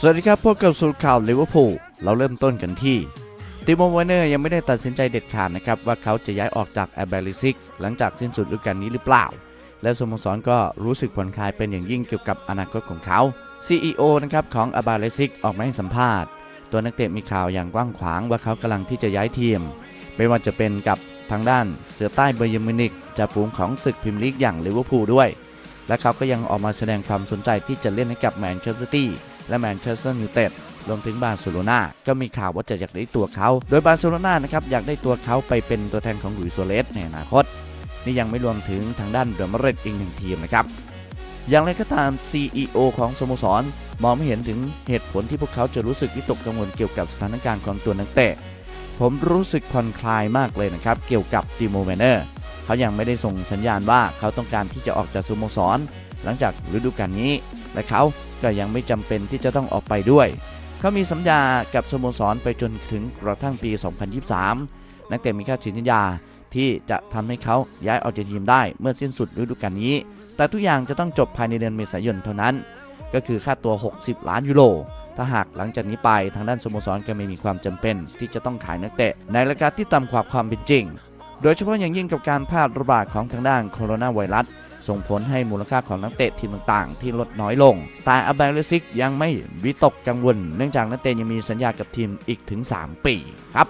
สวัสดีครับพบกับสูตรข่าวลิเวอร์พูลเราเริ่มต้นกันที่ติโมวเนอร์ยังไม่ได้ตัดสินใจเด็ดขาดนะครับว่าเขาจะย้ายออกจากแอเบลิซิกหลังจากสิ้นสุดฤดูกาลนี้หรือเปล่า และสโมสรก็รู้สึกผ่อนคลายเป็นอย่างยิ่งเกี่ยวกับอนาคตของเขา CEO นะครับของอาบาเลซิกออกมาให้สัมภาษณ์ ตัวนักเตะมีข่าวอย่างกว้างขวางว่าเขากำลังที่จะย้ายทีม ไม่ว่าจะเป็นกับทางด้านเสือใต้เบอร์เยอร์มินิกจ่าฝูงของศึกพรีเมียร์ลีกอย่างลิเวอร์พูลด้วย และเขาก็ยังออกมาแสดงความสนใจที่จะเล่นให้กับแมนเชสเตอร์ซิตี้ และแมนเชสเตอร์ยูไนเต็ดรวมถึงบาร์เซโลนาก็มีข่าวว่าจะอยากได้ตัวเขา โดยบาร์เซโลนานะครับอยากได้ตัวเขาไปเป็นตัวแทนของหลุยส์โซเลสในอนาคต นี่ยังไม่รวมถึงทางด้านเดอะมาดริดอีกหนึ่งทีมนะครับ อย่างไรก็ตาม CEO ของสโมสรมองไม่เห็นถึงเหตุผลที่พวกเขาจะรู้สึกวิตกกังวลเกี่ยวกับสถานการณ์ของตัวนักเตะ ผมรู้สึกผ่อนคลายมากเลยนะครับเกี่ยวกับติโมแมเนอร์เขายังไม่ได้ส่งสัญญาณว่าเขาต้องการที่จะออกจากสโมสร หลังจากฤดูกาลนี้และเขา ก็ยังไม่จำเป็นที่จะต้องออกไปด้วย เขามีสัญญากับสโมสรไปจนถึงกระทั่งปี 2023 นักเตะมีค่าฉีดสัญญาที่จะทำให้เขาย้ายออกจากทีมได้เมื่อสิ้นสุดฤดูกาลนี้ แต่ทุกอย่างจะต้องจบภายในเดือนเมษายนเท่านั้น ก็คือค่าตัว 60 ล้านยูโรถ้าหากหลังจากนี้ไปทางด้านสโมสรก็ไม่มีความจำเป็น ที่จะต้องขายนักเตะในราคาที่ต่ำกว่าความเป็นจริง โดยเฉพาะอย่างยิ่งกับการแพร่ระบาดของทางด้านโคโรนาไวรัส ส่งผลให้มูลค่าของนักเตะทีมต่างๆ ที่ลดน้อยลง แต่อาเบลซิกยังไม่วิตกกังวล เนื่องจากนักเตะยังมีสัญญากับทีมอีกถึง 3 ปีครับ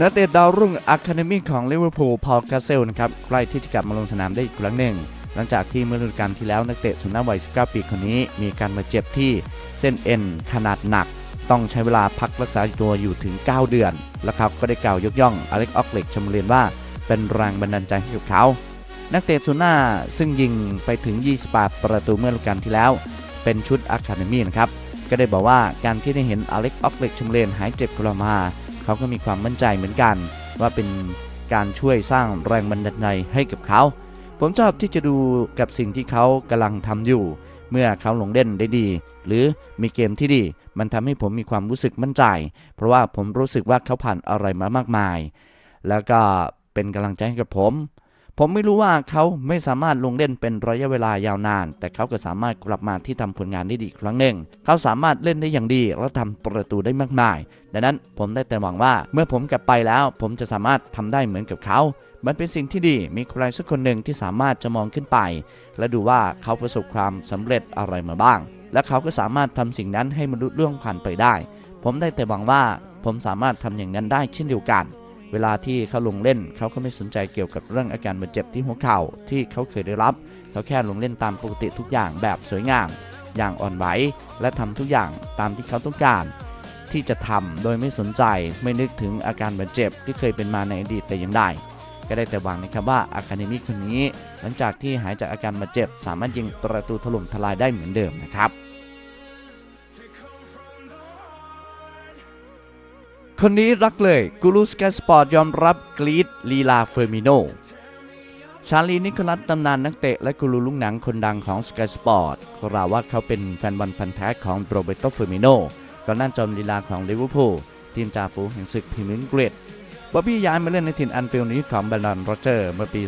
นักเตะดาวรุ่งอะคาเดมี่ของลิเวอร์พูลพอลกาเซลนะครับใกล้ที่จะกลับมาลงสนามได้อีกครั้งหนึ่ง หลังจากที่เมื่อฤดูกาลที่แล้วนักเตะสุนหน้าวัย19ปีคนนี้มีการมาเจ็บที่เส้นเอ็นขนาดหนัก ต้องใช้เวลาพักรักษาตัวอยู่ถึง 9 เดือนและครับก็ได้กล่าวยกย่องอเล็กออกเล็กชมเรียนว่าเป็นแรงบันดาลใจให้กับเขา นักเตะสุนหน้าซึ่งยิงไปถึง 28 ประตูเมื่อฤดูกาลที่แล้ว เป็นชุดอะคาเดมี่นะครับ ก็ได้บอกว่าการที่ได้เห็นอเล็กออกเล็กชมเรียนหายเจ็บกลับมา เขาก็มีความมั่นใจเหมือนกัน ว่าเป็นการช่วยสร้างแรงบันดาลใจให้กับเขา ผมชอบที่จะดูกับสิ่งที่เขากำลังทำอยู่ เมื่อเขาลงเล่นได้ดี หรือมีเกมที่ดี มันทำให้ผมมีความรู้สึกมั่นใจ เพราะว่าผมรู้สึกว่าเขาผ่านอะไรมามากมาย แล้วก็เป็นกำลังใจให้กับผม ผมไม่รู้ว่าเขาไม่สามารถลงเล่นเป็นระยะเวลายาวนาน แต่เขาก็สามารถกลับมาที่ทำผลงานได้ดีครั้งหนึ่ง เขาสามารถเล่นได้อย่างดีและทำประตูได้มากมาย ดังนั้นผมได้แต่หวังว่าเมื่อผมกลับไปแล้ว ผมจะสามารถทำได้เหมือนกับเขา มันเป็นสิ่งที่ดีมีใครสักคนหนึ่งที่สามารถจะมองขึ้นไป และดูว่าเขาประสบความสำเร็จอะไรมาบ้าง และเขาก็สามารถทำสิ่งนั้นให้มนุษย์ล่วงผ่านไปได้ ผมได้แต่หวังว่าผมสามารถทำอย่างนั้นได้เช่นเดียวกัน เวลาที่เขาลงเล่นเขาก็ไม่สนใจเกี่ยวกับเรื่องอาการบาดเจ็บที่หัวเข่าที่เขาเคยได้รับ เขาแค่ลงเล่นตามปกติทุกอย่างแบบสวยงาม อย่างอ่อนไหวและทำทุกอย่างตามที่เขาต้องการที่จะทำโดยไม่สนใจไม่นึกถึงอาการบาดเจ็บที่เคยเป็นมาในอดีตแต่อย่างใด ก็ได้แต่หวังนะครับว่าอาคาเดมี่คนนี้ หลังจากที่หายจากอาการบาดเจ็บ สามารถยิงประตูถล่มทลายได้เหมือนเดิมนะครับ คนนี้รักเลยกูรูสกายสปอร์ตยอมรับกรีดลีลาเฟอร์มิโนชาลีนิโคลัสตำนานนักเตะและกูรูลูกหนังคนดังของ Sky Sport กล่าวว่าเขาเป็นแฟนบอลพันธุ์แท้ของโรเบโตเฟอร์มิโนก่อนหน้าจอมลีลาของลิเวอร์พูลทีมจ่าฝูงแห่งศึกพรีเมียร์ลีกอังกฤษ บ๊อบบี้ย้ายมาเล่นในถิ่นอันฟิลนี้ของแบรนดอนโรเจอร์เมื่อปี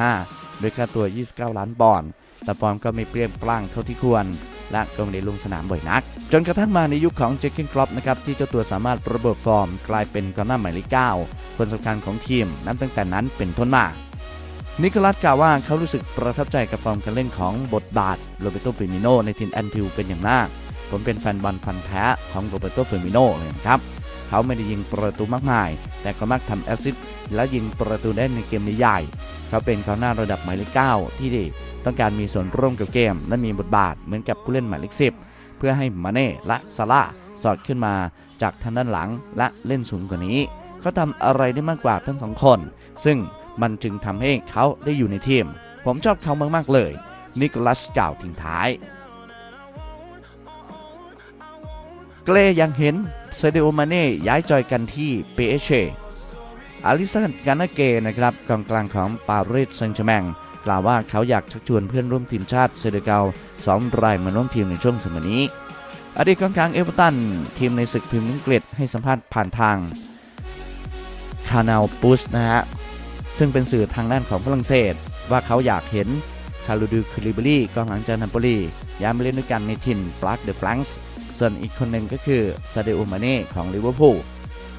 2015โดยค่าตัว 29 ล้านปอนด์ แต่ฟอร์มก็ไม่เปรี้ยงปร้างเท่าที่ควร และก็ไม่ได้ลงสนามบ่อยนัก จนกระทั่งมาในยุคของเจคเกนครอปนะครับที่เจ้าตัวสามารถระเบิดฟอร์ม กลายเป็นกองหน้าหมายเลข9คนสำคัญของทีมนับตั้งแต่นั้นเป็นต้นมานิโคลัสกล่าวว่าเขารู้สึกประทับใจกับฟอร์มการเล่นของบทบาทโรเบโตฟิมิโนในทีมแอนฟิลเป็นอย่างมาก ผมเป็นแฟนบอลพันธุ์แท้ของโรเบโตฟิมิโนเลยนะครับ เขาไม่ได้ยิงประตูมากมาย แต่ก็มักทำแอสซิสต์และยิงประตูได้ในเกมใหญ่เขาเป็นกองหน้าระดับหมายเลข9ที่ดีต้องการมีส่วนร่วมกับเกม และมีบทบาทเหมือนกับผู้เล่นหมายเลข10เพื่อให้มาเน่และซาร่าสอดขึ้นมาจากทางด้านหลังและเล่นสูงกว่านี้ เขาทำอะไรได้มากกว่าทั้งสองคน ซึ่งมันจึงทำให้เขาได้อยู่ในทีม ผมชอบเขามากๆเลย นิโคลัสกล่าวทิ้งท้าย เกรยังเห็น เซเดโอมาเน่ย้ายจอยกันที่เปเชอาริสันกานาเกนะครับกองกลางของปารีสแซงต์แชร์แมงกล่าวว่าเขาอยากชักชวนเพื่อนร่วมทีมชาติเซเดเกาสองรายมาร่วมทีมในช่วงสมัยนี้ อดีตกองกลางเอเวอร์ตัน ทีมในศึกพรีเมียร์ลีกอังกฤษให้สัมภาษณ์ผ่านทางคานาลปุสนะฮะซึ่งเป็นสื่อทางด้านของฝรั่งเศส ว่าเขาอยากเห็นคารูดูคลิเบรีกองหลังจากนาโปลีย้ายมาเล่นด้วยกันในถิ่นปลักเดอะฟลังส์ ส่วนอีกคนหนึ่งก็คือซาเดโอมาเน่ของลิเวอร์พูล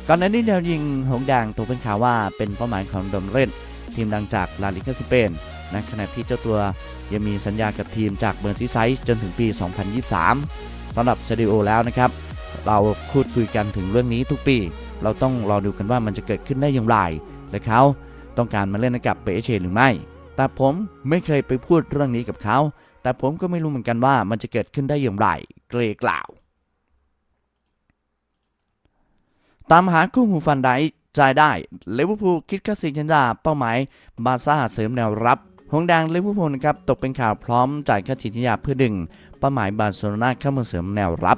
ก่อนหน้านี้แนวยิงหงแดงตกเป็นข่าวว่าเป็นเป้าหมายของดอมเรนทีมดังจากลาลิกาสเปนในขณะที่เจ้าตัวยังมีสัญญากับทีมจากเบอร์ซีไซส์จนถึงปี 2023สำหรับซาเดโอแล้วนะครับ เราพูดคุยกันถึงเรื่องนี้ทุกปี เราต้องรอดูกันว่ามันจะเกิดขึ้นได้อย่างไร และเขาต้องการมาเล่นให้กับเปเชหรือไม่ แต่ผมไม่เคยไปพูดเรื่องนี้กับเขา แต่ผมก็ไม่รู้เหมือนกันว่ามันจะเกิดขึ้นได้อย่างไร เกรกล่าว ตามหาคู่หูฟันไดจ่ายได้เลเวอร์พูลคิดค่าสินชัญญาเป้าหมายบาซ่าเสริมแนวรับหงแดงเลเวอร์พูลนะครับตกเป็นข่าวพร้อมจ่ายค่าสินชัญญาเพื่อดึงเป้าหมายบาร์เซโลนาเข้ามาเสริมแนวรับ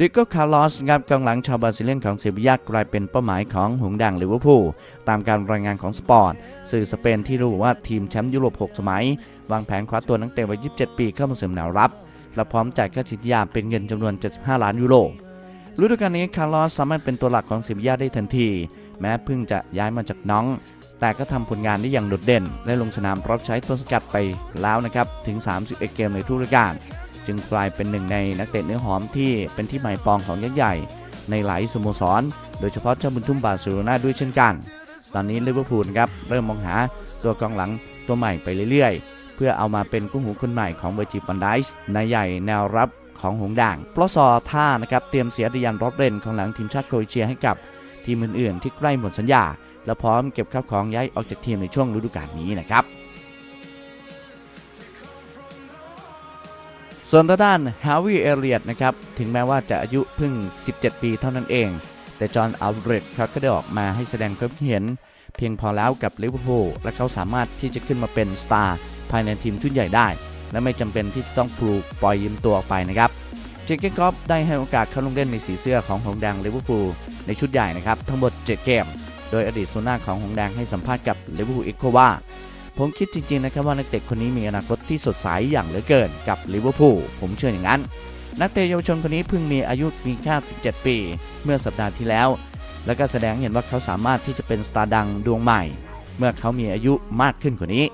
ริโก้คาร์ลอสครับกองหลังชาวบราซิเลียนของเซบียากลายเป็นเป้าหมายของหงแดังลิเวอร์พูลตามการรายงานของสปอร์ตสื่อสเปนที่รู้ว่าทีมแชมป์ยุโรป 6 สมัย วางแผนคว้าตัวนักเตะวัย 27 ปีเข้ามาเสริมแนวรับ และพร้อมจ่ายค่าสินยาเป็นเงินจำนวน 75 ล้านยูโร ฤดูกาลนี้คาร์ลอสสามารถเป็นตัวหลักของเซบียาได้ทันที แม้เพิ่งจะย้ายมาจากน้อง แต่ก็ทำผลงานได้อย่างโดดเด่น และลงสนามรับใช้ต้นสกัดไปแล้วนะครับถึง 31 เกมในทุกฤดูกาลจึงกลายเป็นหนึ่งในนักเตะเนื้อหอมที่เป็นที่หมายปองของยักษ์ใหญ่ ในหลายสโมสร โดยเฉพาะเจ้าบุญทุ่มบาร์เซโลนาด้วยเช่นกัน ตอนนี้ลิเวอร์พูลครับเริ่มมองหาตัวกองหลังตัวใหม่ไปเรื่อยๆ เพื่อเอามาเป็นกุ้งหูคนใหม่ของเวอร์จิฟันไดส์นายใหญ่แนวรับ ของหงด่างเพราะซอท่านะครับเตรียมเสียดิยันรอบเรนของหลังทีมชาติโครเอเชียให้กับทีมอื่นๆ ที่ใกล้หมดสัญญา และพร้อมเก็บข้าวของย้ายออกจากทีมในช่วงฤดูกาลนี้นะครับ ส่วนทางด้านฮาวิเอเรียตนะครับถึงแม้ว่าจะอายุเพิ่ง 17 ปีเท่านั้นเอง แต่จอห์นอัลเบรดเขาก็ได้ออกมาให้แสดงความคิดเห็น เพียงพอแล้วกับลิเวอร์พูลและเขาสามารถที่จะขึ้นมาเป็นสตาร์ภายในทีมชุดใหญ่ได้ และไม่จำเป็นที่จะต้องปลูกปล่อยยืมตัวออกไปนะครับเจเกนครอปได้ให้โอกาสเข้าลงเล่นในสีเสื้อของหงส์แดงลิเวอร์พูลในชุดใหญ่นะครับทั้งหมด 7 เกม โดยอดีตโซน่าของหงส์แดงให้สัมภาษณ์กับลิเวอร์พูลเอ็กโคว่า ผมคิดจริงๆนะครับว่านักเตะคนนี้มีอนาคตที่สดใสอย่างเหลือเกินกับลิเวอร์พูลผมเชื่ออย่างนั้น นักเตะเยาวชนคนนี้เพิ่งมีอายุเพียงแค่17 ปี เมื่อสัปดาห์ที่แล้ว แล้วก็แสดงเห็นว่าเขาสามารถที่จะเป็นสตาร์ดังดวงใหม่ เมื่อเขามีอายุมากขึ้นกว่านี้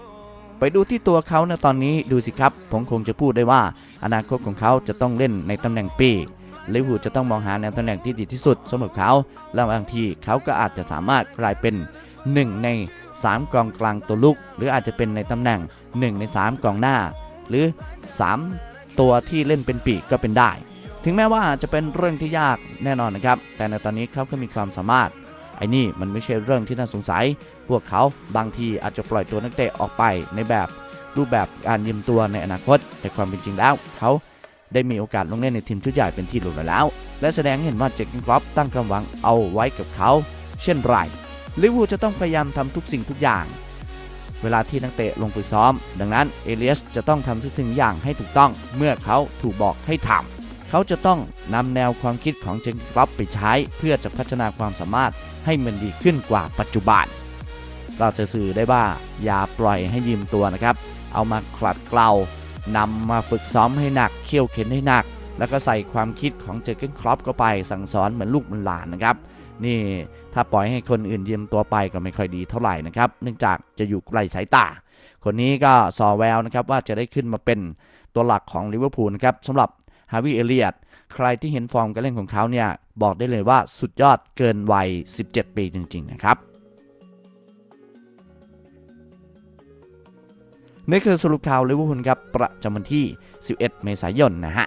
ไปดูที่ตัวเขาในตอนนี้ดูสิครับผมคงจะพูดได้ว่า อนาคตของเขาจะต้องเล่นในตำแหน่งปีกลิเวอร์พูลจะต้องมองหาแนวตำแหน่งที่ดีที่สุดสำหรับเขา และบางทีเขาก็อาจจะสามารถกลายเป็นหนึ่งใน 3กองกลางตัวลุก หรืออาจจะเป็นในตำแหน่ง 1 ใน 3กองหน้า หรือ 3 ตัวที่เล่นเป็นปีกก็เป็นได้ ถึงแม้ว่าจะเป็นเรื่องที่ยากแน่นอนนะครับ แต่ในตอนนี้เขาก็มีความสามารถไอ้นี่มันไม่ใช่เรื่องที่น่าสงสัย วกเขาบางทีอาจจะปล่อยตัวนักเตะออกไปในแบบรูปแบบการยืมตัวในอนาคต แต่ความเป็นจริงแล้วเขาได้มีโอกาสลงเล่นในทีมชุดใหญ่เป็นที่รู้แล้ว และแสดงให้เห็นว่าเจคกินครอปตั้งความหวังเอาไว้กับเขา เช่นไรลิเวอร์พูลจะต้องพยายามทำทุกสิ่งทุกอย่าง เวลาที่นักเตะลงฝึกซ้อม ดังนั้นเอเลียสจะต้องทำทุกสิ่งอย่างให้ถูกต้อง เมื่อเขาถูกบอกให้ทำเขาจะต้องนำแนวความคิดของเจนกรอปไปใช้ เพื่อจะพัฒนาความสามารถให้มันดีขึ้นกว่าปัจจุบัน เราจะสื่อได้ว่าอย่าปล่อยให้ยืมตัวนะครับ เอามาคลัดเกลานำมาฝึกซ้อมให้หนักเขี่ยวเข็นให้หนัก แล้วก็ใส่ความคิดของเจอเกนครอปเข้าไปสั่งสอนเหมือนลูกเหมือนหลานนะครับ นี่ถ้าปล่อยให้คนอื่นยืมตัวไปก็ไม่ค่อยดีเท่าไหร่นะครับ เนื่องจากจะอยู่ไกลสายตา คนนี้ก็สอแววนะครับว่าจะได้ขึ้นมาเป็นตัวหลักของลิเวอร์พูลนะครับสำหรับฮาวิเอเลียตใครที่เห็นฟอร์มการเล่นของเขาเนี่ย บอกได้เลยว่าสุดยอดเกินวัย 17 ปีจริง ๆ นะครับ นี่คือสรุปข่าวลิเวอร์พูลครับประจำวันที่ 11 เมษายนนะฮะ